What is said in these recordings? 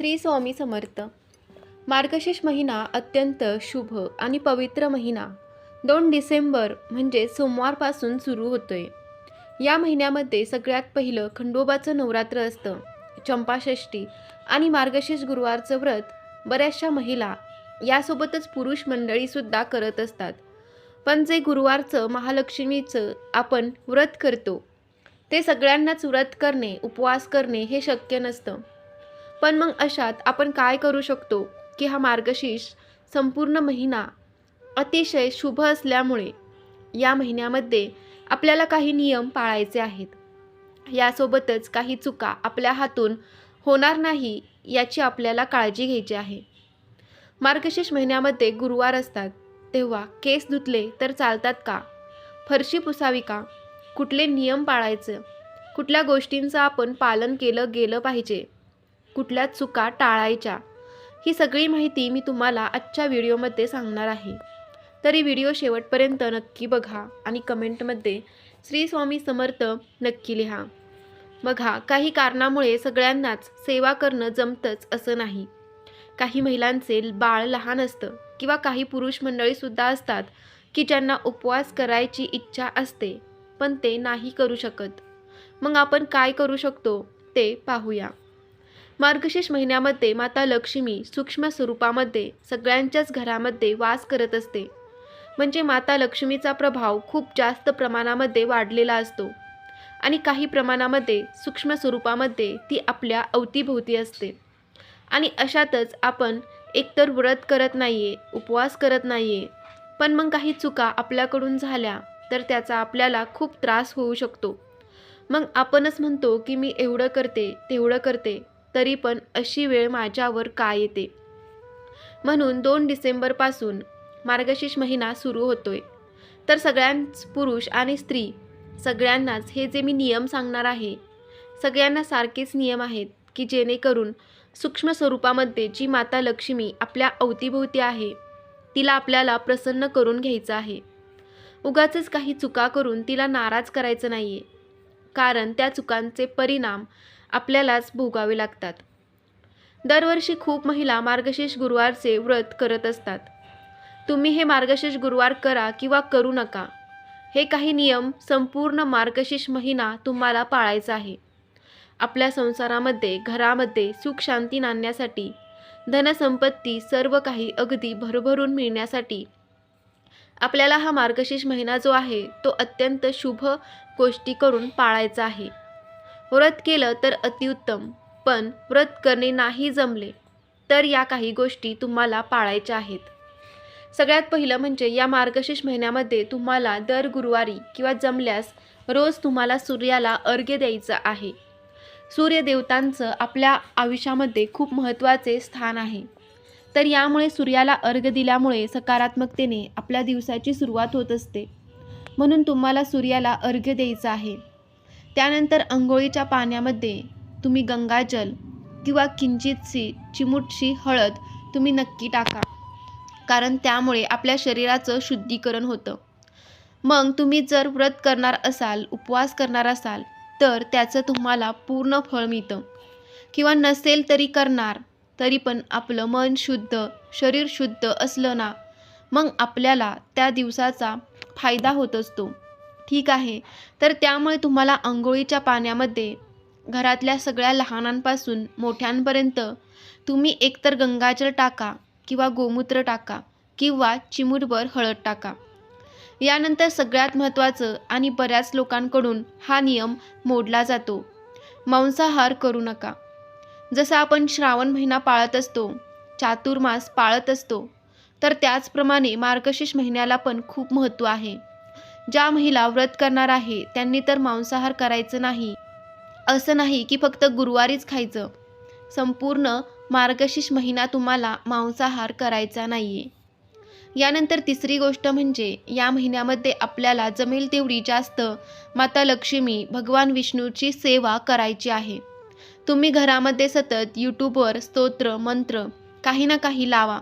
श्री स्वामी समर्थ. मार्गशीर्ष महिना अत्यंत शुभ आणि पवित्र महिना. दोन डिसेंबर म्हणजे सोमवारपासून सुरू होतोय. या महिन्यामध्ये सगळ्यात पहिलं खंडोबाचं नवरात्र असतं. चंपाषष्ठी आणि मार्गशीर्ष गुरुवारचं व्रत बऱ्याचशा महिला यासोबतच पुरुष मंडळीसुद्धा करत असतात. पण जे गुरुवारचं महालक्ष्मीचं आपण व्रत करतो ते सगळ्यांनाच व्रत करणे उपवास करणे हे शक्य नसतं. पण मग अशात आपण काय करू शकतो की हा मार्गशीर्ष संपूर्ण महिना अतिशय शुभ असल्यामुळे या महिन्यामध्ये आपल्याला काही नियम पाळायचे आहेत. यासोबतच काही चुका आपल्या हातून होणार नाही याची आपल्याला काळजी घ्यायची आहे. मार्गशीर्ष महिन्यामध्ये गुरुवार असतात. तेव्हा केस धुतले तर चालतात का? फरशी पुसावी का? कुठले नियम पाळायचं? कुठल्या गोष्टींचं आपण पालन केलं गेलं पाहिजे? कुठल्या चुका टाळायच्या? ही सगळी माहिती मी तुम्हाला आजच्या व्हिडिओमध्ये सांगणार आहे. तरी व्हिडिओ शेवटपर्यंत नक्की बघा आणि कमेंटमध्ये श्री स्वामी समर्थ नक्की लिहा. बघा काही कारणामुळे सगळ्यांनाच सेवा करणं जमतंच असं नाही. काही महिलांचे बाळ लहान असतं किंवा काही पुरुष मंडळीसुद्धा असतात की ज्यांना उपवास करायची इच्छा असते पण ते नाही करू शकत. मग आपण काय करू शकतो ते पाहूया. मार्गशीर्ष महिन्यामध्ये माता लक्ष्मी सूक्ष्म स्वरूपामध्ये सगळ्यांच्याच घरामध्ये वास करत असते. म्हणजे माता लक्ष्मीचा प्रभाव खूप जास्त प्रमाणामध्ये वाढलेला असतो. आणि काही प्रमाणामध्ये सूक्ष्म स्वरूपामध्ये ती आपल्या अवतीभोवती असते. आणि अशातच आपण एकतर व्रत करत नाही आहे उपवास करत नाही आहे पण मग काही चुका आपल्याकडून झाल्या तर त्याचा आपल्याला खूप त्रास होऊ शकतो. मग आपणच म्हणतो की मी एवढं करते तेवढं करते तरी पण अशी वेळ माझ्यावर का येते? म्हणून दोन डिसेंबरपासून मार्गशीर्ष महिना सुरू होतोय. तर सगळ्यांच पुरुष आणि स्त्री सगळ्यांनाच हे जे मी नियम सांगणार आहे सगळ्यांना सारखेच नियम आहेत की जेणेकरून सूक्ष्म स्वरूपामध्ये जी माता लक्ष्मी आपल्या अवतीभोवती आहे तिला आपल्याला प्रसन्न करून घ्यायचं आहे. उगाच काही चुका करून तिला नाराज करायचं नाही आहे कारण त्या चुकांचे परिणाम आपल्यालाच भोगावे लागतात. दरवर्षी खूप महिला मार्गशीर्ष गुरुवारचे व्रत करत असतात. तुम्ही हे मार्गशीर्ष गुरुवार करा किंवा करू नका. हे काही नियम संपूर्ण मार्गशीर्ष महिना तुम्हाला पाळायचा आहे. आपल्या संसारामध्ये घरामध्ये सुख शांती नांदण्यासाठी धनसंपत्ती सर्व काही अगदी भरभरून मिळण्यासाठी आपल्याला हा मार्गशीर्ष महिना जो आहे तो अत्यंत शुभ गोष्टी करून पाळायचा आहे. व्रत केलं तर अतिउत्तम पण व्रत करणे नाही जमले तर या काही गोष्टी तुम्हाला पाळायच्या आहेत. सगळ्यात पहिलं म्हणजे या मार्गशीर्ष महिन्यामध्ये तुम्हाला दर गुरुवारी किंवा जमल्यास रोज तुम्हाला सूर्याला अर्घ्य द्यायचं आहे. सूर्यदेवतांचं आपल्या आयुष्यामध्ये खूप महत्त्वाचे स्थान आहे. तर यामुळे सूर्याला अर्घ्य दिल्यामुळे सकारात्मकतेने आपल्या दिवसाची सुरुवात होत असते. म्हणून तुम्हाला सूर्याला अर्घ्य द्यायचं आहे. त्यानंतर अंघोळीच्या पाण्यामध्ये तुम्ही गंगाजल किंवा किंचितशी चिमूटशी हळद तुम्ही नक्की टाका. कारण त्यामुळे आपल्या शरीराचं शुद्धीकरण होतं. मग तुम्ही जर व्रत करणार असाल उपवास करणार असाल तर त्याचं तुम्हाला पूर्ण फळ मिळतं. किंवा नसेल तरी करणार तरी पण आपलं मन शुद्ध शरीर शुद्ध असलं ना मग आपल्याला त्या दिवसाचा फायदा होत असतो. ठीक आहे. तर त्यामुळे तुम्हाला आंघोळीच्या पाण्यामध्ये घरातल्या सगळ्या लहानांपासून मोठ्यांपर्यंत तुम्ही एकतर गंगाजल टाका किंवा गोमूत्र टाका किंवा चिमूटभर हळद टाका. यानंतर सगळ्यात महत्त्वाचं आणि बऱ्याच लोकांकडून हा नियम मोडला जातो. मांसाहार करू नका. जसं आपण श्रावण महिना पाळत असतो चातुर्मास पाळत असतो तर त्याचप्रमाणे मार्गशीर्ष महिन्याला पण खूप महत्त्व आहे. ज्या महिला व्रत करणार आहे त्यांनी तर मांसाहार करायचं नाही. असं नाही की फक्त गुरुवारीच खायचं. संपूर्ण मार्गशीर्ष महिना तुम्हाला मांसाहार करायचा नाही आहे यानंतर तिसरी गोष्ट म्हणजे या महिन्यामध्ये आपल्याला जमेल तेवढी जास्त माता लक्ष्मी भगवान विष्णूची सेवा करायची आहे. तुम्ही घरामध्ये सतत यूट्यूबवर स्तोत्र मंत्र काही ना काही लावा.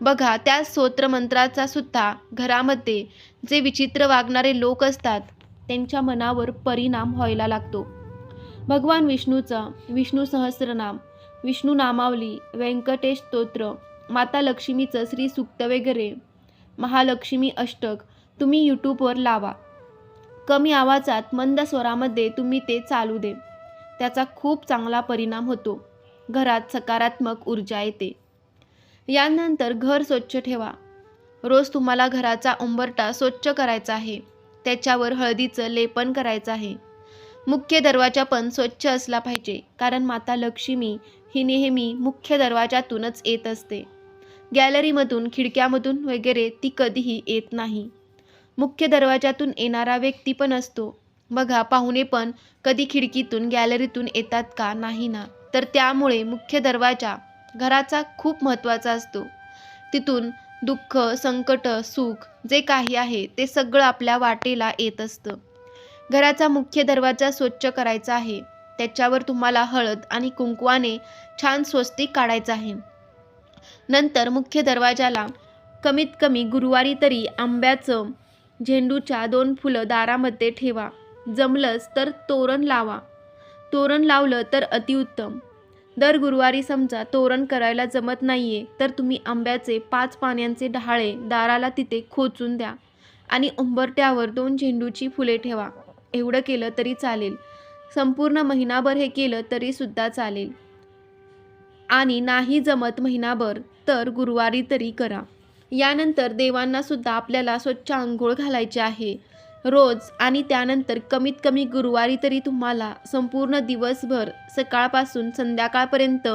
बघा त्या स्तोत्रमंत्राचा सुद्धा घरामध्ये जे विचित्र वागणारे लोक असतात त्यांच्या मनावर परिणाम व्हायला लागतो. भगवान विष्णूचा विष्णू सहस्रनाम विष्णू नामावली व्यंकटेश स्तोत्र माता लक्ष्मीचं श्री सुक्त वगैरे महालक्ष्मी अष्टक तुम्ही यूट्यूबवर लावा. कमी आवाजात मंद स्वरामध्ये तुम्ही ते चालू दे. त्याचा खूप चांगला परिणाम होतो. घरात सकारात्मक ऊर्जा येते. यानंतर घर स्वच्छ ठेवा. रोज तुम्हाला घराचा उंबरटा स्वच्छ करायचा आहे. त्याच्यावर हळदीचं लेपन करायचं आहे. मुख्य दरवाजा पण स्वच्छ असला पाहिजे कारण माता लक्ष्मी ही नेहमी मुख्य दरवाजातूनच येत असते. गॅलरीमधून खिडक्यामधून वगैरे ती कधीही येत नाही. मुख्य दरवाजातून येणारा व्यक्ती पण असतो. बघा पाहुणे पण कधी खिडकीतून गॅलरीतून येतात का? नाही ना. तर त्यामुळे मुख्य दरवाजा घराचा खूप महत्त्वाचा असतो. तिथून दुःख संकट सुख जे काही आहे ते सगळं आपल्या वाटेला येत असतं. घराचा मुख्य दरवाजा स्वच्छ करायचा आहे. त्याच्यावर तुम्हाला हळद आणि कुंकवाने छान स्वस्तिक काढायचं आहे. नंतर मुख्य दरवाजाला कमीत कमी गुरुवारी तरी आंब्याचं झेंडूच्या दोन फुलं दारामध्ये ठेवा. जमलंच तर तोरण लावा. तोरण लावलं तर अतिउत्तम. दर गुरुवारी समजा तोरण करायला जमत नाहीये तर तुम्ही आंब्याचे पाच पाण्यांचे डहाळे दाराला तिथे खोचून द्या आणि उंबरट्यावर दोन झेंडूची फुले ठेवा. एवढं केलं तरी चालेल. संपूर्ण महिनाभर हे केलं तरीसुद्धा चालेल. आणि नाही जमत महिनाभर तर गुरुवारी तरी करा. यानंतर देवांनासुद्धा आपल्याला स्वच्छ आंघोळ घालायची आहे. रोज आणि त्यानंतर कमीत कमी गुरुवारी तरी तुम्हाला संपूर्ण दिवसभर सकाळपासून संध्याकाळपर्यंत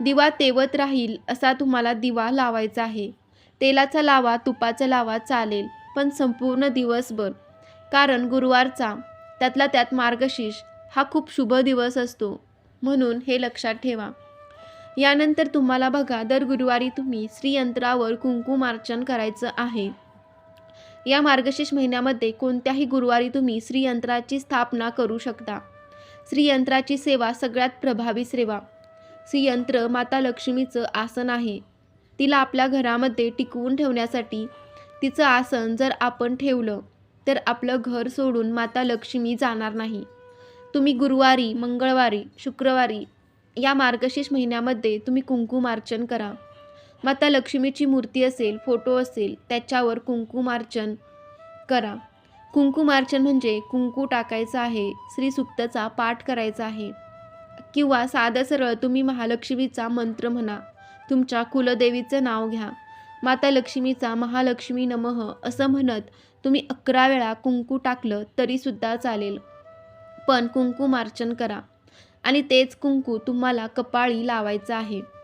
दिवा तेवत राहील असा तुम्हाला दिवा लावायचा आहे. तेलाचा लावा तुपाचा लावा चालेल पण संपूर्ण दिवसभर. कारण गुरुवारचा त्यातला त्यात मार्गशीर्ष हा खूप शुभ दिवस असतो. म्हणून हे लक्षात ठेवा. यानंतर तुम्हाला बघा दर गुरुवारी तुम्ही श्रीयंत्रावर कुंकुमार्चन करायचं आहे. या मार्गशीर्ष महिन्यामध्ये कोणत्याही गुरुवारी तुम्ही श्रीयंत्राची स्थापना करू शकता. श्रीयंत्राची सेवा सगळ्यात प्रभावी सेवा. श्रीयंत्र माता लक्ष्मीचं आसन आहे. तिला आपल्या घरामध्ये टिकवून ठेवण्यासाठी तिचं आसन जर आपण ठेवलं तर आपलं घर सोडून माता लक्ष्मी जाणार नाही. तुम्ही गुरुवारी मंगळवारी शुक्रवारी या मार्गशीर्ष महिन्यामध्ये तुम्ही कुंकुमार्चन करा. माता लक्ष्मीची मूर्ती असेल फोटो असेल त्याच्यावर कुंकुमार्चन करा. कुंकुमार्चन म्हणजे कुंकू टाकायचं आहे श्रीसुक्तचा पाठ करायचा आहे. किंवा साधं सरळ तुम्ही महालक्ष्मीचा मंत्र म्हणा तुमच्या कुलदेवीचं नाव घ्या. माता लक्ष्मीचा महालक्ष्मी नमः असं म्हणत तुम्ही अकरा वेळा कुंकू टाकलं तरीसुद्धा चालेल. पण कुंकुमार्चन करा. आणि तेच कुंकू तुम्हाला कपाळी लावायचं आहे.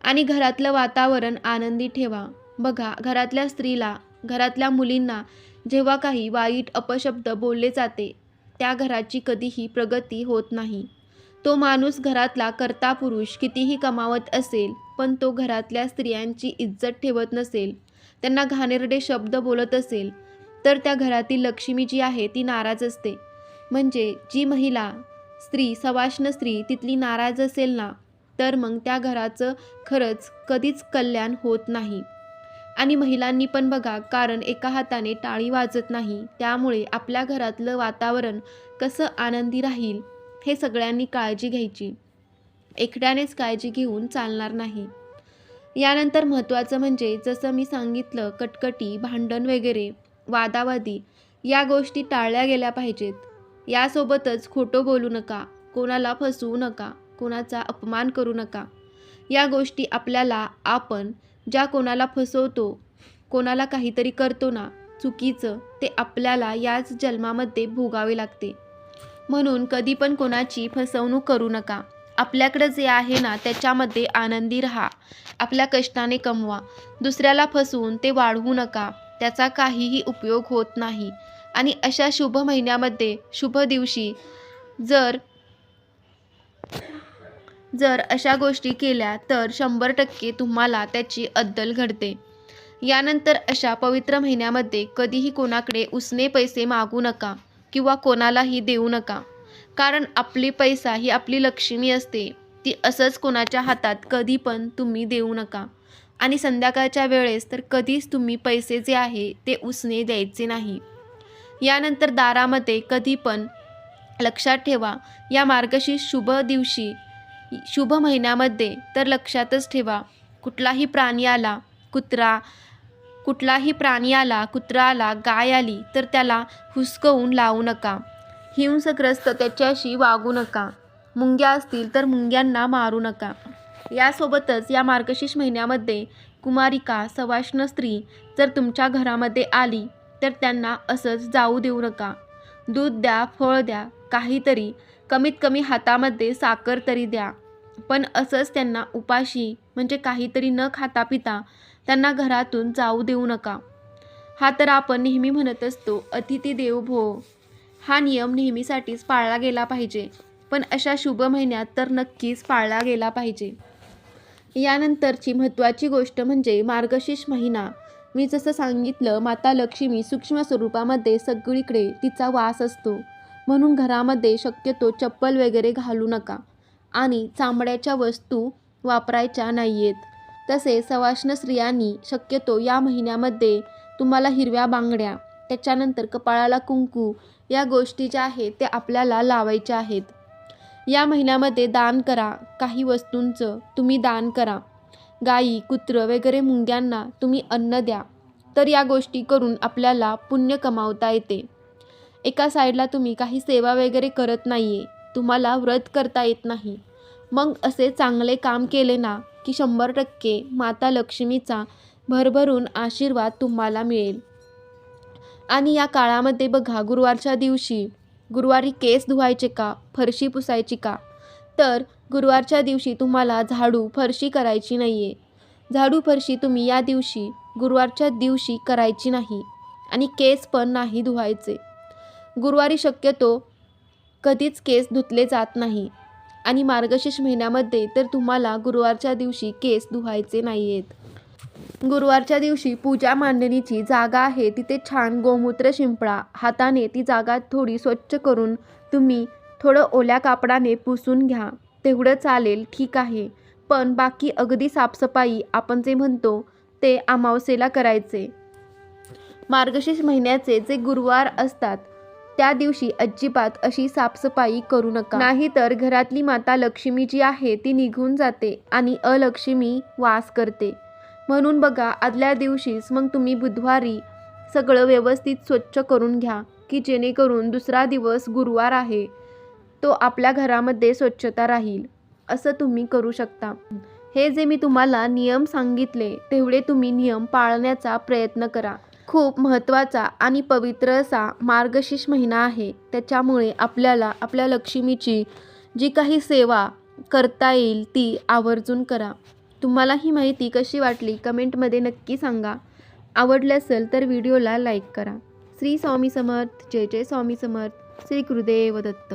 आणि घरातलं वातावरण आनंदी ठेवा. बघा घरातल्या स्त्रीला घरातल्या मुलींना जेव्हा काही वाईट अपशब्द बोलले जाते त्या घराची कधीही प्रगती होत नाही. तो माणूस घरातला कर्ता पुरुष कितीही कमावत असेल पण तो घरातल्या स्त्रियांची इज्जत ठेवत नसेल त्यांना घाणेरडे शब्द बोलत असेल तर त्या घरातील लक्ष्मी जी आहे ती नाराज असते. म्हणजे जी महिला स्त्री सवाष्ण स्त्री तिथली नाराज असेल ना तर मग त्या घराचं खरंच कधीच कल्याण होत नाही. आणि महिलांनी पण बघा कारण एका हाताने टाळी वाजत नाही त्यामुळे आपल्या घरातलं वातावरण कसं आनंदी राहील हे सगळ्यांनी काळजी घ्यायची. एकट्यानेच काळजी घेऊन चालणार नाही. यानंतर महत्त्वाचं म्हणजे जसं मी सांगितलं कटकटी भांडण वगैरे वादावादी या गोष्टी टाळल्या गेल्या पाहिजेत. यासोबतच खोटं बोलू नका कोणाला फसवू नका. कोणाचा अपमान करू नका. या गोष्टी आपल्याला आपण ज्या कोणाला फसवतो कोणाला काहीतरी करतो ना चुकीचं ते आपल्याला याच जन्मामध्ये भोगावे लागते. म्हणून कधी पण कोणाची फसवणूक करू नका. आपल्याकडं जे आहे ना त्याच्यामध्ये आनंदी राहा. आपल्या कष्टाने कमवा. दुसऱ्याला फसवून ते वाढवू नका. त्याचा काहीही उपयोग होत नाही. आणि अशा शुभ महिन्यामध्ये शुभ दिवशी जर जर अशा गोष्टी केल्या तर शंभर टक्के तुम्हाला त्याची अद्दल घडते. यानंतर अशा पवित्र महिन्यामध्ये कधीही कोणाकडे उसने पैसे मागू नका किंवा कोणालाही देऊ नका. कारण आपली पैसा ही आपली लक्ष्मी असते. ती असंच कोणाच्या हातात कधी पण तुम्ही देऊ नका. आणि संध्याकाळच्या वेळेस तर कधीच तुम्ही पैसे जे आहे ते उसने द्यायचे नाही. यानंतर दारामध्ये कधी पण लक्षात ठेवा या मार्गशीर्ष शुभ दिवशी शुभ महिन्यामध्ये तर लक्षातच ठेवा. कुठलाही प्राणी आला कुत्रा कुठलाही प्राणी आला कुत्रा आला गाय आली तर त्याला हुसकवून लावू नका. हिंसग्रस्त त्याच्याशी वागू नका. मुंग्या असतील तर मुंग्यांना मारू नका. यासोबतच या मार्गशीर्ष महिन्यामध्ये कुमारिका सवाष्ण स्त्री जर तुमच्या घरामध्ये आली तर त्यांना असंच जाऊ देऊ नका. दूध द्या फळ द्या काहीतरी कमीत कमी हातामध्ये साखर तरी द्या. पण असंच त्यांना उपाशी म्हणजे काहीतरी न खाता पिता त्यांना घरातून जाऊ देऊ नका. हा तर आपण नेहमी म्हणत असतो अतिथी देव भो. हा नियम नेहमीसाठीच पाळला गेला पाहिजे. पण अशा शुभ महिन्यात तर नक्कीच पाळला गेला पाहिजे. यानंतरची महत्त्वाची गोष्ट म्हणजे मार्गशीर्ष महिना. मी जसं सांगितलं माता लक्ष्मी सूक्ष्म स्वरूपामध्ये सगळीकडे तिचा वास असतो. म्हणून घरामध्ये शक्यतो चप्पल वगैरे घालू नका. आणि चामड्याच्या वस्तू वापरायच्या नाही आहेत तसेच सवाष्ण स्त्रियांनी शक्यतो या महिन्यामध्ये तुम्हाला हिरव्या बांगड्या त्याच्यानंतर कपाळाला कुंकू या गोष्टी ज्या आहेत त्या आपल्याला लावायच्या आहेत. या महिन्यामध्ये दान करा. काही वस्तूंचं तुम्ही दान करा. गाई कुत्रं वगैरे मुंग्यांना तुम्ही अन्न द्या. तर या गोष्टी करून आपल्याला पुण्य कमावता येते. एका साईडला तुम्ही काही सेवा वगैरे करत नाही आहे तुम्हाला व्रत करता येत नाही. मग असे चांगले काम केले ना की शंभर टक्के माता लक्ष्मीचा भरभरून आशीर्वाद तुम्हाला मिळेल. आणि या काळामध्ये बघा गुरुवारच्या दिवशी गुरुवारी केस धुवायचे का फरशी पुसायची का? तर गुरुवारच्या दिवशी तुम्हाला झाडू फरशी करायची नाही आहे झाडू फरशी तुम्ही या दिवशी गुरुवारच्या दिवशी करायची नाही. आणि केस पण नाही धुवायचे. गुरुवारी शक्यतो कधीच केस धुतले जात नाही. आणि मार्गशीर्ष महिन्यामध्ये तर तुम्हाला गुरुवारच्या दिवशी केस धुवायचे नाही आहेत गुरुवारच्या दिवशी पूजा मांडणीची जागा आहे तिथे छान गोमूत्र शिंपडा हाताने ती जागा थोडी स्वच्छ करून तुम्ही थोडं ओल्या कापडाने पुसून घ्या तेवढं चालेल ठीक आहे. पण बाकी अगदी साफसफाई आपण जे म्हणतो ते अमावस्येला करायचे. मार्गशीर्ष महिन्याचे जे गुरुवार असतात त्या दिवशी अजिबात अशी साफसफाई करू नका. नाहीतर घरातली माता लक्ष्मी जी आहे ती निघून जाते आणि अलक्ष्मी वास करते. म्हणून बघा आदल्या दिवशीच मग तुम्ही बुधवारी सगळं व्यवस्थित स्वच्छ करून घ्या की जेणेकरून दुसरा दिवस गुरुवार आहे तो आपल्या घरामध्ये स्वच्छता राहील. असं तुम्ही करू शकता. हे जे मी तुम्हाला नियम सांगितले तेवढे तुम्ही नियम पाळण्याचा प्रयत्न करा. खूप महत्त्वाचा आणि पवित्र असा मार्गशीर्ष महिना आहे. त्याच्यामुळे आपल्याला आपल्या लक्ष्मीची जी काही सेवा करता येईल ती आवर्जून करा. तुम्हाला ही माहिती कशी वाटली कमेंटमध्ये नक्की सांगा. आवडले असेल तर व्हिडिओला लाईक करा. श्री स्वामी समर्थ जय जय स्वामी समर्थ श्री गुरुदेव दत्त.